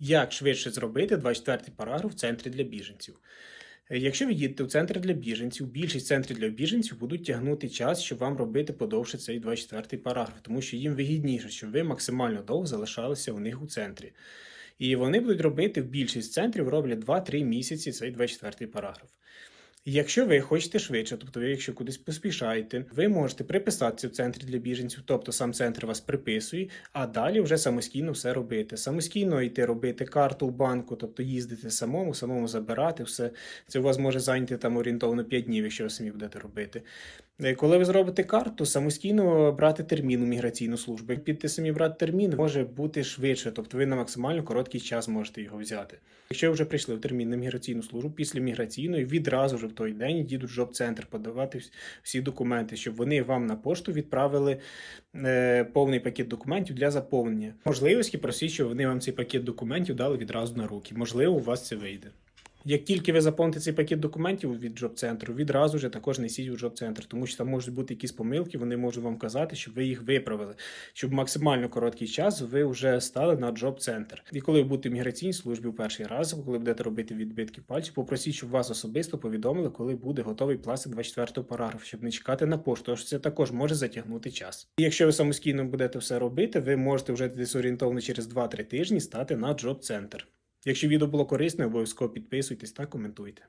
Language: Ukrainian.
Як швидше зробити 24 параграф в центрі для біженців? Якщо ви їдете в центр для біженців, більшість центрів для біженців будуть тягнути час, щоб вам робити подовше цей 24 параграф, тому що їм вигідніше, щоб ви максимально довго залишалися у них у центрі. І вони будуть робити в більшість центрів роблять 2-3 місяці цей 24 параграф. Якщо ви хочете швидше, тобто ви, якщо кудись поспішаєте, ви можете приписатися в центрі для біженців, тобто сам центр вас приписує, а далі вже самостійно все робити. Самостійно йти робити карту в банку, тобто їздити самому, самому забирати все. Це у вас може зайняти там орієнтовно 5 днів, якщо ви самі будете робити. Е, Коли ви зробите карту, самостійно брати термін у міграційну службу. Як підете самі брати термін, може бути швидше, тобто ви на максимально короткий час можете його взяти. Якщо вже прийшли в термін на міграційну службу, після міграційної відразу вже в той день їдуть в жоп-центр подавати всі документи, щоб вони вам на пошту відправили е, повний пакет документів для заповнення. Можливості просіть, щоб вони вам цей пакет документів дали відразу на руки. Можливо, у вас це вийде. Як тільки ви заповните цей пакет документів від джоб-центру, відразу ж також несіть у джоб-центр, тому що там можуть бути якісь помилки, вони можуть вам казати, щоб ви їх виправили, щоб максимально короткий час ви вже стали на джоб-центр. І коли ви будете в міграційній службі в перший раз, коли будете робити відбитки пальців, попросіть, щоб вас особисто повідомили, коли буде готовий пластик 24 параграф, щоб не чекати на пошту, що це також може затягнути час. І якщо ви самостійно будете все робити, ви можете вже десь орієнтовно через 2-3 тижні стати на джоб-центр. Якщо відео було корисне, обов'язково підписуйтесь та коментуйте.